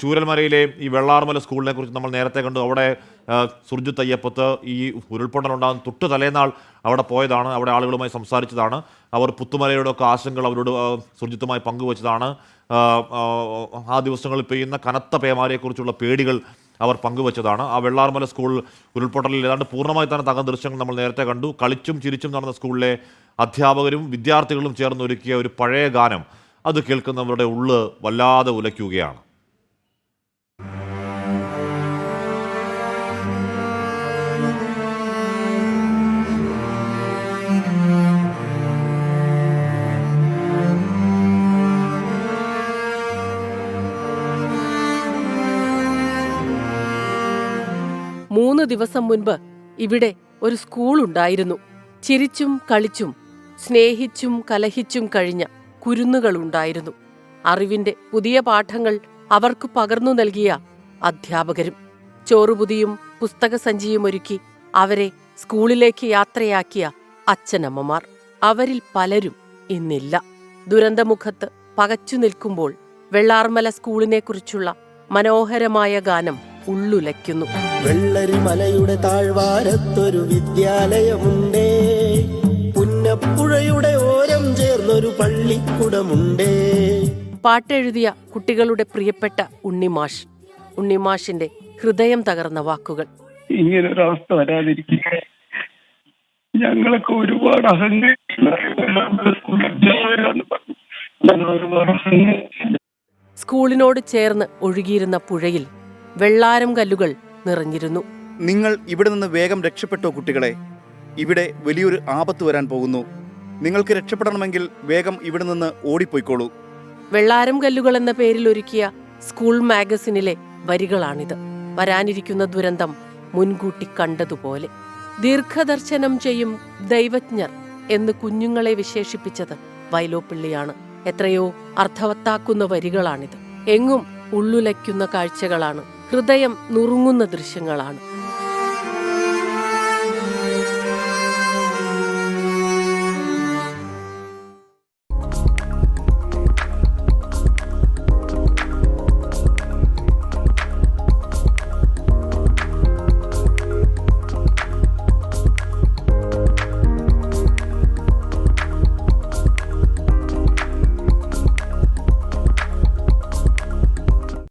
ചൂരൽമലയിലെ ഈ വെള്ളാർമല സ്കൂളിനെ കുറിച്ച് നമ്മൾ നേരത്തെ കണ്ടു. അവിടെ സുർജു തയ്യപ്പത്ത് ഈ ഉരുൾപൊട്ടലുണ്ടാകുന്ന തൊട്ട് തലേന്നാൾ അവിടെ പോയതാണ്. അവിടെ ആളുകളുമായി സംസാരിച്ചതാണ്. അവർ പുത്തുമലയുടെ ഒക്കെ ആശങ്കകൾ അവരോട് സുർജിത്തുമായി പങ്കുവച്ചതാണ്. ആ ദിവസങ്ങളിൽ പെയ്യുന്ന കനത്ത പേമാരിയെക്കുറിച്ചുള്ള പേടികൾ അവർ പങ്കുവച്ചതാണ്. ആ വെള്ളാർമല സ്കൂൾ ഉരുൾപൊട്ടലിൽ ഏതാണ്ട് പൂർണമായി തന്നെ തകർന്ന ദൃശ്യങ്ങൾ നമ്മൾ നേരത്തെ കണ്ടു. കളിച്ചും ചിരിച്ചും നടന്ന സ്കൂളിലെ അധ്യാപകരും വിദ്യാർത്ഥികളും ചേർന്നൊരുക്കിയ ഒരു പഴയ ഗാനം അത് കേൾക്കുന്നവരുടെ ഉള്ള് വല്ലാതെ ഉലയ്ക്കുകയാണ്. മൂന്ന് ദിവസം മുൻപ് ഇവിടെ ഒരു സ്കൂൾ ഉണ്ടായിരുന്നു. ചിരിച്ചും കളിച്ചും സ്നേഹിച്ചും കലഹിച്ചും കഴിഞ്ഞ കുരുന്നുകളുണ്ടായിരുന്നു അറിവിന്റെ പുതിയ പാഠങ്ങൾ അവർക്ക് പകർന്നു നൽകിയ അധ്യാപകരും ചോറുപുതിയും പുസ്തകസഞ്ചിയും ഒരുക്കി അവരെ സ്കൂളിലേക്ക് യാത്രയാക്കിയ അച്ഛനമ്മമാർ. അവരിൽ പലരും ഇന്നില്ല. ദുരന്തമുഖത്ത് പകച്ചു നിൽക്കുമ്പോൾ വെള്ളാർമല സ്കൂളിനെക്കുറിച്ചുള്ള മനോഹരമായ ഗാനം ഉള്ളുലയ്ക്കുന്നു. വെള്ളരിമലയുടെ താഴ്വാരത്തൊരു വിദ്യാലയമുണ്ടേ. പുന്നപ്പുഴയുടെ ഓരം ചേർന്നൊരു പള്ളിക്കുടമുണ്ടേ. പാട്ടെഴുതിയ കുട്ടികളുടെ പ്രിയപ്പെട്ട ഉണ്ണിമാഷ്. ഉണ്ണിമാഷിന്റെ ഹൃദയം തകർന്ന വാക്കുകൾ. ഇങ്ങനൊരവസ്ഥ വരാതിരിക്കുക ഞങ്ങളൊക്കെ ഒരുപാട് അഹങ്കരിച്ചു സ്കൂളിനോട് ചേർന്ന് ഒഴുകിയിരുന്ന പുഴയിൽ വെള്ളാരം കല്ലുകൾ നിറഞ്ഞിരുന്നു. നിങ്ങൾ ഇവിടെ നിന്ന് വേഗം രക്ഷപ്പെട്ടോ കുട്ടികളെ? ഇവിടെ വലിയൊരു ആപത്ത് വരാൻ പോകുന്നു. നിങ്ങൾക്ക് രക്ഷപ്പെടണമെങ്കിൽ വേഗം ഇവിടെ നിന്ന് ഓടിപ്പോയിക്കോളൂ. വെള്ളാരം കല്ലുകൾ എന്ന പേരിൽ ഒരുക്കിയ സ്കൂൾ മാഗസിനിലെ വരികളാണിത്. വരാനിരിക്കുന്ന ദുരന്തം മുൻകൂട്ടി കണ്ടതുപോലെ. ദീർഘദർശനം ചെയ്യും ദൈവജ്ഞർ എന്ന് കുഞ്ഞുങ്ങളെ വിശേഷിപ്പിച്ചത് വൈലോപ്പിള്ളിയാണ്. എത്രയോ അർത്ഥവത്താക്കുന്ന വരികളാണിത്. എങ്ങും ഉള്ളുലയ്ക്കുന്ന കാഴ്ചകളാണ് ഹൃദയം നുറുങ്ങുന്ന ദൃശ്യങ്ങളാണ്.